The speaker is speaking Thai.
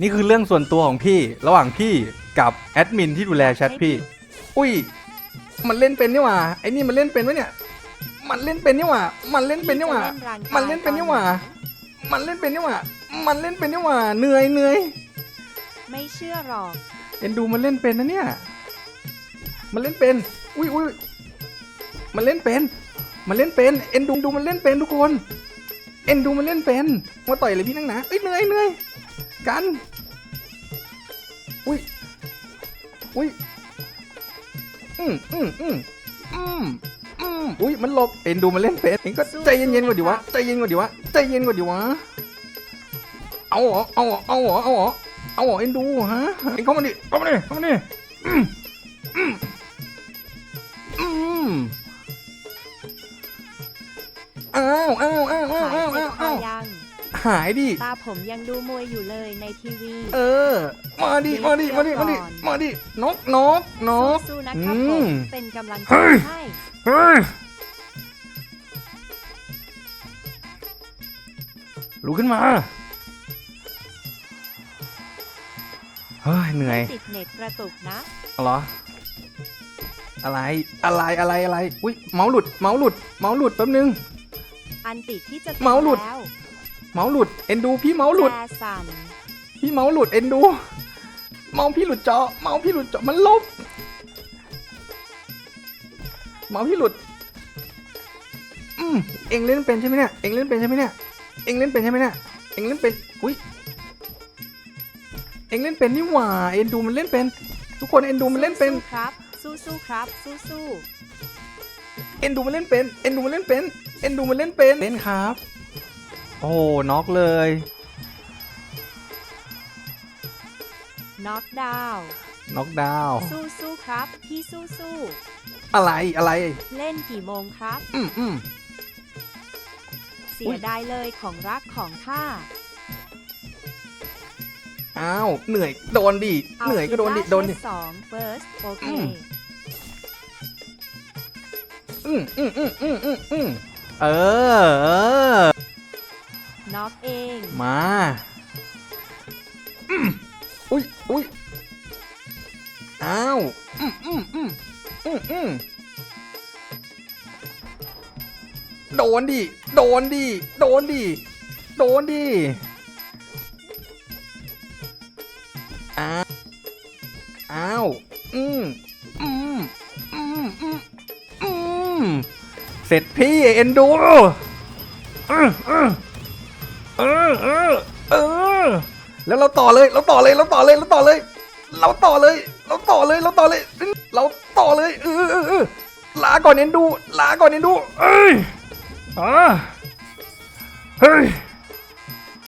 นี่คือเรื่องส่วนตัวของพี่ ระหว่างพี่กับแอดมินที่ดูแลแชทพี่ อุ้ย มันเล่นเป็นนี่หว่า ไอ้นี่มันเล่นเป็นวะเนี่ย มันเล่นเป็นนี่หว่า มันเล่นเป็นนี่หว่า มันเล่นเป็นนี่หว่า มันเล่นเป็นนี่หว่า มันเล่นเป็นนี่หว่า เหนื่อยเหนื่อยไม่เชื่อหรอก เอ็นดูมันเล่นเป็นนะเนี่ย มันเล่นเป็น อุ้ยอุ้ยมันเล่นเป็น มันเล่นเป็น เอ็นดูดูมันเล่นเป็นทุกคน เอ็นดูมันเล่นเป็น มาต่อยเลยพี่นั่งหนาเอ้ยเหนื่อยเหนื่อย กัน อุ้ย อุ้ย อืมอืมอืมอืมอืมอุ้ย มันหลบ เอ็นดูมันเล่นเป็นเอ็งก็ใจเย็นๆกว่าดิวะ ใจเย็นกว่าดิวะ ใจเย็นกว่าดิวะ เอาเหรอ เอาเหรอ เอาเหรอ เอาเหรอ เอาเหรอ เอ็นดูฮะ เอ็งเข้ามาดิ เข้ามาดิ เข้ามาดิ อืมอืมอืมอ้าวอ้าวอ้าวอ้าวหายอ้าวเจ็บอ้าวคออ้าวยัง หายดิ ตาผมยังดูมวยอยู่เลยในทีวี เออ มาดิ มาดิ มาดิ มาดิ มาดิ นกนกนกสู้ๆนะครับอืผมมเป็นกำลังใจเฮ้ยให้เฮ้ยลุกขึ้นมา เฮ้ย เหนื่อย ติดเน็ตกระตุกนะเอาเหรอ อะไร อะไร อะไร อะไร อุ้ย เมาส์หลุด เมาส์หลุด เมาส์หลุดแป๊บนึง อันติดที่จะเมาส์หลุด แล้ว เมาส์หลุดเอ็นดูพี่เมาส์หลุดแจสั่นพี่เมาส์หลุดเอ็นดู เมาส์พี่หลุดจอ เมาส์พี่หลุดจอมันลบ เมาส์พี่หลุด อืมเอ็งเล่นเป็นใช่ไหมเนี่ยเอ็งเล่นเป็นใช่ไหมเนี่ยเอ็งเล่นเป็นใช่ไหมเนี่ยเอ็งเล่นเป็นอุ้ยเอ็งเล่นเป็นนี่หว่าเอ็นดูมันเล่นเป็น ทุกคนเอ็นดูมันเล่นเป็นสู้ๆครับ สู้ๆครับสู้เอ็นดูมันเล่นเป็นเอ็นดูมันเล่นเป็นเอ็นดูมันเล่นเป็นเล่นครับ โอ้โหน็อกเลยๆน็อกดาวน์น็อกดาวน์สู้ๆครับ พี่สู้อะไรอะไร ๆเล่นกี่โมงครับ อืมอืมเสียดายเลยของรักของข้าอ้าว เหนื่อย โดนดิเหนื่อยก็โดนดิโดนดิสองเฟิร์สโอเค อืม อืมอืมอืมอืมอืมอืมเออ เออน็อกเอง มาอืมอุ้ยอุ้ยอ้าวอืมอืมอืมอืมอืมโดนดิ โดนดิ โดนดิ โดนดิอ้าวอ้าวอืมอืมอืมอืมอืมเสร็จพี่เอ็นดูเออเออ เออเออเออแล้วเราต่อเลยเราต่อเลยเราต่อเลยเราต่อเลย เราต่อเลย เราต่อเลยเราต่อเลย เราต่อเลยเออเออลาก่อนเน้นดูลาก่อนเน้นดูเอ้ยอ่าเฮ้ย